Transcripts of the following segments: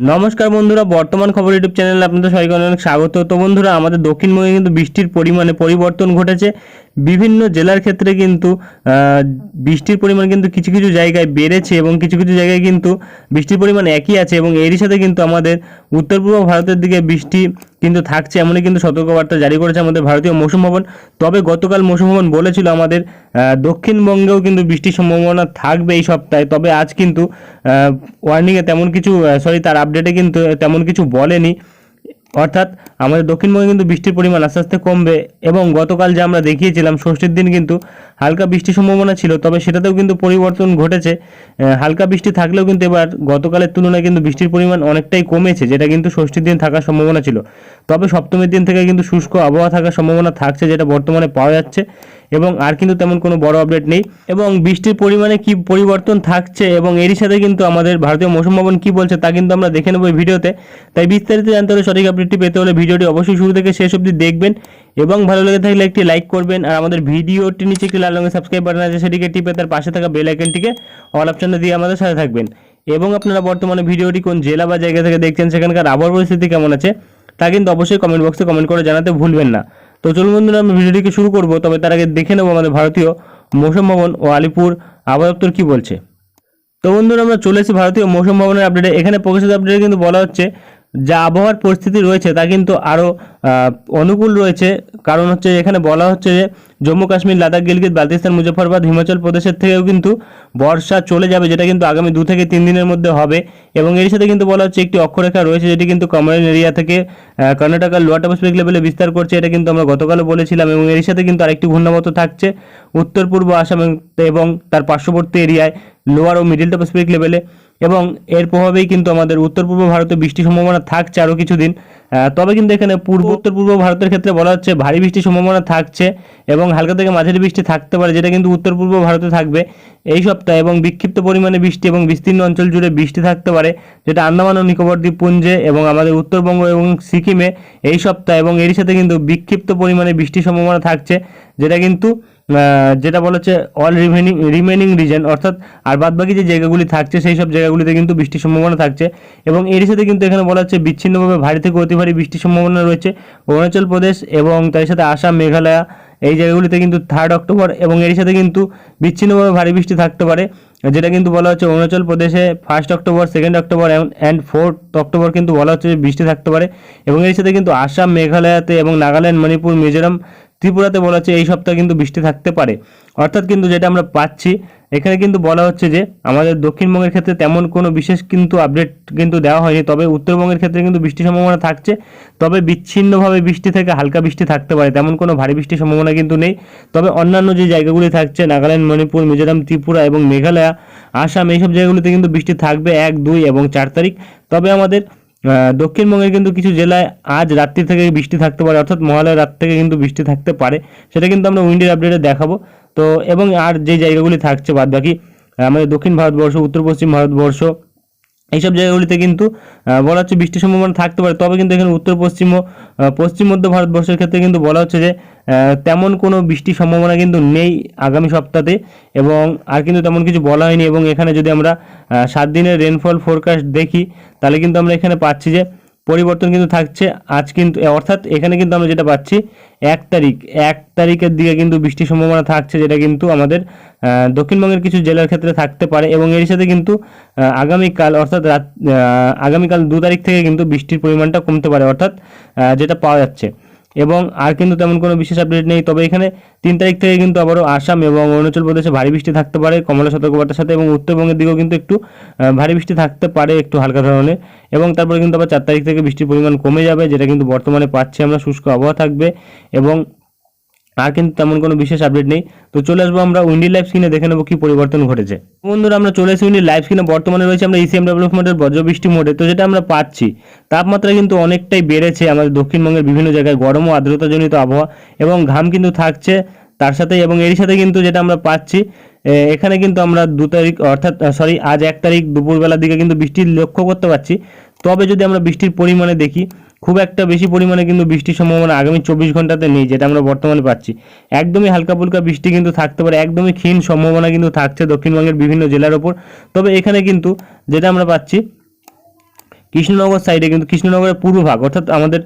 নমস্কার বন্ধুরা, বর্তমান খবর ইউটিউব চ্যানেলে আপনাদের সবাইকে অনেক স্বাগত। তো বন্ধুরা, আমাদের দক্ষিণবঙ্গে কিন্তু বৃষ্টির পরিমাণে পরিবর্তন ঘটেছে। বিভিন্ন জেলার ক্ষেত্রে কিন্তু বৃষ্টির পরিমাণ কিন্তু কিছু কিছু জায়গায় বেড়েছে এবং কিছু কিছু জায়গায় কিন্তু বৃষ্টির পরিমাণ একই আছে এবং এরই সাথে কিন্তু আমাদের উত্তর পূর্ব ভারতের দিকে বৃষ্টি কিন্তু থাকছে এমনই কিন্তু সতর্কবার্তা জারি করেছে আমাদের ভারতীয় মৌসুম ভবন। তবে গতকাল মৌসুম ভবন বলেছিল আমাদের দক্ষিণবঙ্গেও কিন্তু বৃষ্টির সম্ভাবনা থাকবে এই সপ্তাহে। তবে আজ কিন্তু ওয়ার্নিংয়ে তেমন কিছু সরি তার আপডেটে কিন্তু তেমন কিছু বলেনি। অর্থাৎ আমাদের দক্ষিণবঙ্গে কিন্তু বৃষ্টির পরিমাণ আস্তে আস্তে কমবে এবং গতকাল যে আমরা দেখিয়েছিলাম ষষ্ঠীর দিন কিন্তু হালকা বৃষ্টির সম্ভাবনা ছিল, তবে সেটাতেও কিন্তু পরিবর্তন ঘটেছে। হালকা বৃষ্টি থাকলেও কিন্তু এবার গতকালের তুলনায় কিন্তু বৃষ্টির পরিমাণ অনেকটাই কমেছে, যেটা কিন্তু ষষ্ঠীর দিন থাকার সম্ভাবনা ছিল। তবে সপ্তমীর দিন থেকে কিন্তু শুষ্ক আবহাওয়া থাকার সম্ভাবনা থাকছে, যেটা বর্তমানে পাওয়া যাচ্ছে এবং আর কিন্তু তেমন কোনো বড় আপডেট নেই। এবং বৃষ্টির পরিমাণে কি পরিবর্তন থাকছে এবং এরই সাথে কিন্তু আমাদের ভারতীয় মৌসুম ভবন কি বলছে তা কিন্তু আমরা দেখে নেব ভিডিওতে। তাই বিস্তারিত জানতে হলে সঠিক আপডেটটি পেতে হলে ভিডিওটি অবশ্যই শুরু থেকে শেষ অবধি দেখবেন এবং ভালো লেগে থাকলে একটি লাইক করবেন আর আমাদের ভিডিওটি নিচে একটি লাল রঙের সাবস্ক্রাইব বাটন আছে, সেটিকে টিপে তার পাশে থাকা বেল আইকনটিকে অল অপশনে দিয়ে আমাদের সাথে থাকবেন। এবং আপনারা বর্তমানে ভিডিওটি কোন জেলা বা জায়গা থেকে দেখছেন, সেখানকার আবহাওয়ার পরিস্থিতি কেমন আছে, তা কিন্তু অবশ্যই কমেন্ট বক্সে কমেন্ট করে জানাতে ভুলবেন না। তো চলুন বন্ধুরা আমরা ভিডিওটিকে শুরু করব, তবে তার আগে দেখে নেব আমাদের ভারতীয় মৌসুম ভবন ও আলিপুর আবহাওয়া দপ্তর কী বলছে। তো বন্ধুরা, আমরা চলে এসেছি ভারতীয় মৌসুম ভবনের আপডেটে এখানে প্রকাশিত আপডেটে কিন্তু বলা হচ্ছে যা আবহাওয়ার পরিস্থিতি রয়েছে তা কিন্তু আরও অনুকূল রয়েছে। কারণ হচ্ছে এখানে বলা হচ্ছে যে, জম্মু কাশ্মীর, লাদাখ, গিলগিত, বালতিস্তান মুজফরবাদ হিমাচল প্রদেশের থেকেও কিন্তু বর্ষা চলে যাবে, যেটা কিন্তু আগামী দু থেকে তিন দিনের মধ্যে হবে। এবং এর সাথে কিন্তু বলা হচ্ছে একটি অক্ষরেখা রয়েছে, যেটি কিন্তু কমলাইন এরিয়া থেকে কর্ণাটকার লোয়ার টপস্পিক লেভেলে বিস্তার করছে, এটা কিন্তু আমরা গতকালও বলেছিলাম। এবং এর সাথে কিন্তু আরেকটি ঘূর্ণামতো থাকছে উত্তর পূর্ব আসাম এবং তার পার্শ্ববর্তী এরিয়ায়, লোয়ার ও মিডিল টপস্পিক লেভেলে। এবং এর প্রভাবেই কিন্তু আমাদের উত্তর পূর্ব ভারতে বৃষ্টির সম্ভাবনা থাকছে আরও কিছুদিন। তবে কিন্তু এখানে পূর্ব উত্তর পূর্ব ভারতের ক্ষেত্রে বলা হচ্ছে ভারী বৃষ্টির সম্ভাবনা থাকছে এবং হালকা থেকে মাঝারি বৃষ্টি থাকতে পারে যেটা কিন্তু উত্তর পূর্ব ভারতে থাকবে। এই সপ্তাহে এবং বিক্ষিপ্ত পরিমাণে বৃষ্টি এবং বিস্তীর্ণ অঞ্চল জুড়ে বৃষ্টি থাকতে পারে যেটা আন্দামান ও নিকোবর দ্বীপপুঞ্জে এবং আমাদের উত্তরবঙ্গ এবং সিকিমে এই সপ্তাহে এবং এর সাথে কিন্তু বিক্ষিপ্ত পরিমাণে বৃষ্টির সম্ভাবনা থাকছে যেটা কিন্তু যেটা বলা হচ্ছে অল রিমেনিং রিমেনিং রিজন অর্থাৎ আর বাদবাকি যে জায়গাগুলি থাকছে, সেই সব জায়গাগুলিতে কিন্তু বৃষ্টির সম্ভাবনা থাকছে। এবং এর সাথে কিন্তু এখানে বলা হচ্ছে বিচ্ছিন্নভাবে ভারী থেকে অতি ভারী বৃষ্টির সম্ভাবনা রয়েছে। অরুণাচল প্রদেশ এবং তার সাথে আসাম, মেঘালয়, এই জায়গাগুলিতে কিন্তু থার্ড অক্টোবর এবং এর সাথে কিন্তু বিচ্ছিন্নভাবে ভারী বৃষ্টি থাকতে পারে। যেটা কিন্তু বলা হচ্ছে অরুণাচল প্রদেশে first October second October and fourth October কিন্তু বলা হচ্ছে বৃষ্টি থাকতে পারে। এবং এর সাথে কিন্তু আসাম, মেঘালয়তে এবং নাগাল্যান্ড, মণিপুর, মিজোরাম ত্রিপুরাতে বলা হচ্ছে এই সপ্তাহে কিন্তু বৃষ্টি থাকতে পারে। অর্থাৎ কিন্তু যেটা আমরা পাচ্ছি, এখানে কিন্তু বলা হচ্ছে যে আমাদের দক্ষিণবঙ্গের ক্ষেত্রে তেমন কোনো বিশেষ কিন্তু আপডেট কিন্তু দেওয়া হয়নি, তবে উত্তরবঙ্গের ক্ষেত্রে কিন্তু বৃষ্টির সম্ভাবনা থাকছে। তবে বিচ্ছিন্নভাবে বৃষ্টি থেকে হালকা বৃষ্টি থাকতে পারে, তেমন কোনো ভারী বৃষ্টির সম্ভাবনা কিন্তু নেই। তবে অন্যান্য যে জায়গাগুলি থাকছে, নাগাল্যান্ড, মণিপুর, মিজোরাম, ত্রিপুরা এবং মেঘালয়, আসাম, এইসব জায়গাগুলিতে কিন্তু বৃষ্টি থাকবে এক, দুই এবং চার তারিখ। তবে আমাদের দক্ষিণবঙ্গের কিন্তু কিছু জেলায় আজ রাত্রি থেকে বৃষ্টি থাকতে পারে, অর্থাৎ মহালয় রাত থেকে কিন্তু বৃষ্টি থাকতে পারে। সেটা কিন্তু আমরা উইন্ডের আপডেটে দেখাবো। তো, এবং আর যে জায়গাগুলি থাকছে বাদ বাকি, আমাদের দক্ষিণ ভারতবর্ষ, উত্তর পশ্চিম ভারতবর্ষ এইসব জায়গাগুলিতে কিন্তু বলা হচ্ছে বৃষ্টির সম্ভাবনা থাকতে পারে। তবে কিন্তু এখানে উত্তর, পশ্চিম পশ্চিম মধ্য ভারতবর্ষের ক্ষেত্রে কিন্তু বলা হচ্ছে যে তেমন কোনো বৃষ্টির সম্ভাবনা কিন্তু নেই আগামী সপ্তাহে এবং আর কিন্তু তেমন কিছু বলা হয়নি এবং এখানে যদি আমরা সাত দিনের রেনফল ফোরকাস্ট দেখি, তাহলে কিন্তু আমরা এখানে পাচ্ছি যে পরিবর্তন কিন্তু থাকছে। আজ কিন্তু অর্থাৎ এখানে কিন্তু আমরা যেটা পাচ্ছি, এক তারিখ। এক তারিখের দিকে কিন্তু বৃষ্টির সম্ভাবনা থাকছে, যেটা কিন্তু আমাদের দক্ষিণবঙ্গের কিছু জেলার ক্ষেত্রে থাকতে পারে এবং এর সাথে কিন্তু আগামীকাল, অর্থাৎ রাত আগামীকাল দু তারিখ থেকে কিন্তু বৃষ্টির পরিমাণটা কমতে পারে, অর্থাৎ যেটা পাওয়া যাচ্ছে। এবং আর কিন্তু তেমন কোনো বিশেষ আপডেট নেই। তবে এখানে তিন তারিখ থেকে কিন্তু আবারও আসাম এবং অরুণাচল প্রদেশে ভারী বৃষ্টি থাকতে পারে, কমলা সতর্কবার্তার সাথে এবং উত্তরবঙ্গের দিকেও কিন্তু একটু ভারী বৃষ্টি থাকতে পারে একটু হালকা ধরনের। এবং তারপরে কিন্তু আবার চার তারিখ থেকে বৃষ্টির পরিমাণ কমে যাবে, যেটা কিন্তু বর্তমানে পাচ্ছি আমরা, শুষ্ক আবহাওয়া থাকবে এবং আর কিন্তু তেমন কোনো বিশেষ আপডেট নেই। তো চলে আসব আমরা উইন্ডি লাইভ স্ক্রিনে দেখে নেব কি পরিবর্তন ঘটেছে। বন্ধুরা, আমরা চলে এসেছি উইন্ডি লাইভ স্ক্রিনে বর্তমানে রয়েছে আমরা ইসিএম ডেভেলপমেন্টের বজ্রবৃষ্টি মোডে তো যেটা আমরা পাচ্ছি, তাপমাত্রা কিন্তু অনেকটাই বেড়েছে আমাদের দক্ষিণবঙ্গের বিভিন্ন জায়গায়। গরম ও আর্দ্রতাজনিত আবহাওয়া এবং ঘাম কিন্তু থাকছে তার সাথে এবং এর সাথে কিন্তু যেটা আমরা পাচ্ছি এখানে কিন্তু আমরা দু তারিখ, অর্থাৎ সরি আজ এক তারিখ দুপুরবেলার দিকে কিন্তু বৃষ্টির লক্ষ্য করতে পারছি। তবে যদি আমরা বৃষ্টির পরিমাণে দেখি খুব একটা বেশি পরিমাণে কিন্তু বৃষ্টির সম্ভাবনা আগামী চব্বিশ ঘন্টাতে নেই, যেটা আমরা বর্তমানে পাচ্ছি। একদমই হালকা ফুলকা বৃষ্টি কিন্তু থাকতে পারে, একদমই ক্ষীণ সম্ভাবনা কিন্তু থাকছে দক্ষিণবঙ্গের বিভিন্ন জেলার ওপর। তবে এখানে কিন্তু যেটা আমরা পাচ্ছি, কৃষ্ণনগর সাইডে কিন্তু কৃষ্ণনগরের পূর্ব ভাগ, অর্থাৎ আমাদের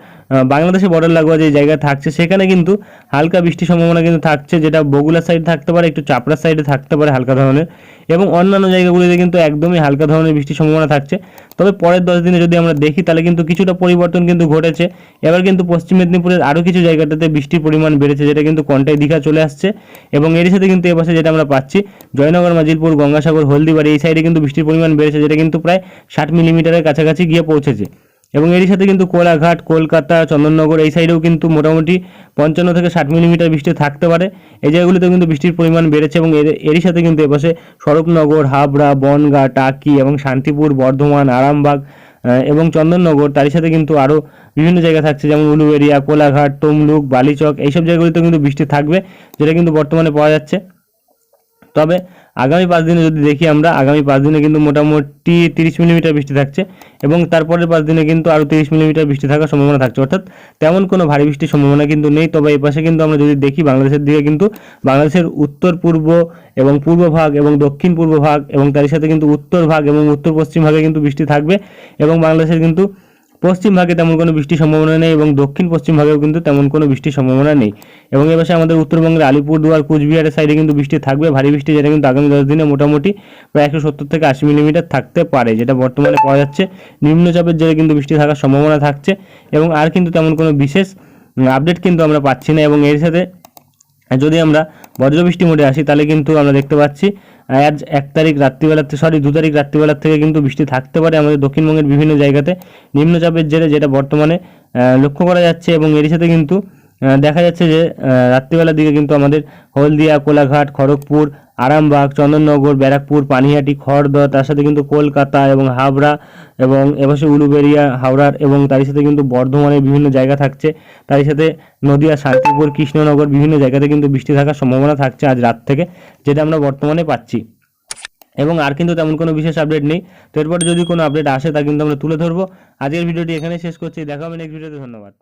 বাংলাদেশে বর্ডার লাগোয়া যে জায়গা থাকছে, সেখানে কিন্তু হালকা বৃষ্টির সম্ভাবনা কিন্তু থাকছে, যেটা বগুড়া সাইড থাকতে পারে, একটু চাপড়া সাইডে থাকতে পারে হালকা ধরনের, এবং অন্যান্য জায়গাগুলিতে কিন্তু একদমই হালকা ধরনের বৃষ্টির সম্ভাবনা থাকছে। তবে পরের দশ দিনে যদি আমরা দেখি, তাহলে কিন্তু কিছুটা পরিবর্তন কিন্তু ঘটেছে। এবার কিন্তু পশ্চিম মেদিনীপুরের আরও কিছু জায়গাটাতে বৃষ্টির পরিমাণ বেড়েছে, যেটা কিন্তু কন্টাই দীঘা চলে আসছে, এবং এর সাথে কিন্তু এপাশে যেটা আমরা পাচ্ছি, জয়নগর, মাজিলপুর, গঙ্গাসাগর, হলদিবাড়ি, এই সাইডে কিন্তু বৃষ্টির পরিমাণ বেড়েছে, যেটা কিন্তু প্রায় ষাট মিলিমিটারের কাছাকাছি গিয়ে পৌঁছেছে। এবং এরই সাথে কিন্তু কোলাঘাট, কলকাতা, চন্দননগর এই সাইডেও কিন্তু মোটামুটি পঞ্চান্ন থেকে ষাট মিলিমিটার বৃষ্টি থাকতে পারে। এই জায়গাগুলিতেও কিন্তু বৃষ্টির পরিমাণ বেড়েছে এবং এর, এরই সাথে কিন্তু এপাশে স্বরূপনগর, হাবড়া, বনগাঁ, টাকি এবং শান্তিপুর, বর্ধমান, আরামবাগ এবং চন্দননগর তারই সাথে কিন্তু আরও বিভিন্ন জায়গা থাকছে যেমন উলুবেরিয়া, কোলাঘাট, তমলুক, বালিচক এইসব জায়গাগুলিতে কিন্তু বৃষ্টি থাকবে, যেটা কিন্তু বর্তমানে পাওয়া যাচ্ছে। তবে আগামী পাঁচ দিনে যদি দেখি আমরা, আগামী পাঁচ দিনে কিন্তু মোটামুটি তিরিশ মিলিমিটার বৃষ্টি থাকছে এবং তারপরের পাঁচ দিনে কিন্তু আরও তিরিশ মিলিমিটার বৃষ্টি থাকার সম্ভাবনা থাকছে। অর্থাৎ তেমন কোনো ভারী বৃষ্টির সম্ভাবনা কিন্তু নেই। তবে এই পাশে কিন্তু আমরা যদি দেখি, বাংলাদেশের দিকে কিন্তু, বাংলাদেশের উত্তর পূর্ব এবং পূর্ব ভাগ এবং দক্ষিণ পূর্ব ভাগ এবং তার সাথে কিন্তু উত্তর ভাগ এবং উত্তর পশ্চিম ভাগে কিন্তু বৃষ্টি থাকবে এবং বাংলাদেশের কিন্তু পশ্চিম ভাগে তেমন কোনো বৃষ্টির সম্ভাবনা নেই এবং দক্ষিণ পশ্চিম ভাগেও কিন্তু তেমন কোনো বৃষ্টির সম্ভাবনা নেই। এবং এ পাশে আমাদের উত্তরবঙ্গের আলিপুরদুয়ার, কুচবিহারের সাইডে কিন্তু বৃষ্টি থাকবে। ভারী বৃষ্টি যেটা কিন্তু আগামী দশ দিনে মোটামুটি প্রায় একশো সত্তর থেকে আশি মিলিমিটার থাকতে পারে, যেটা বর্তমানে পাওয়া যাচ্ছে। নিম্নচাপের জেরে কিন্তু বৃষ্টি থাকার সম্ভাবনা থাকছে এবং আর কিন্তু তেমন কোনো বিশেষ আপডেট কিন্তু আমরা পাচ্ছি না এবং এর সাথে যদি আমরা বজ্রবৃষ্টি মোডে আসি, তাহলে কিন্তু আমরা দেখতে পাচ্ছি আজ এক তারিখ রাত্রিবেলা সরি দু তারিখ রাত্রিবেলার থেকে কিন্তু বৃষ্টি থাকতে পারে আমাদের দক্ষিণবঙ্গের বিভিন্ন জায়গাতে। নিম্নচাপের জেরে যেটা বর্তমানে লক্ষ্য করা যাচ্ছে এবং এর সাথে কিন্তু দেখা যাচ্ছে যে রাত্রিবেলার দিকে কিন্তু আমাদের হলদিয়া, কোলাঘাট, খড়গপুর, আরামবাগ, চন্দননগর, ব্যারাকপুর, পানিহাটি, খড়দহ, তার সাথে কিন্তু কলকাতা এবং হাবড়া এবং এপাশে উলুবেড়িয়া হাওড়ার এবং তারই সাথে কিন্তু বর্ধমানের বিভিন্ন জায়গা থাকছে। তারই সাথে নদিয়া, শান্তিপুর, কৃষ্ণনগর বিভিন্ন জায়গাতে কিন্তু বৃষ্টি থাকার সম্ভাবনা থাকছে আজ রাত থেকে, যেটা আমরা বর্তমানে পাচ্ছি। এবং আর কিন্তু তেমন কোনো বিশেষ আপডেট নেই। তো এরপরে যদি কোনো আপডেট আসে, তা কিন্তু আমরা তুলে ধরবো। আজকের ভিডিওটি এখানে শেষ করছি। দেখা হবে নেক্সট ভিডিওতে ধন্যবাদ।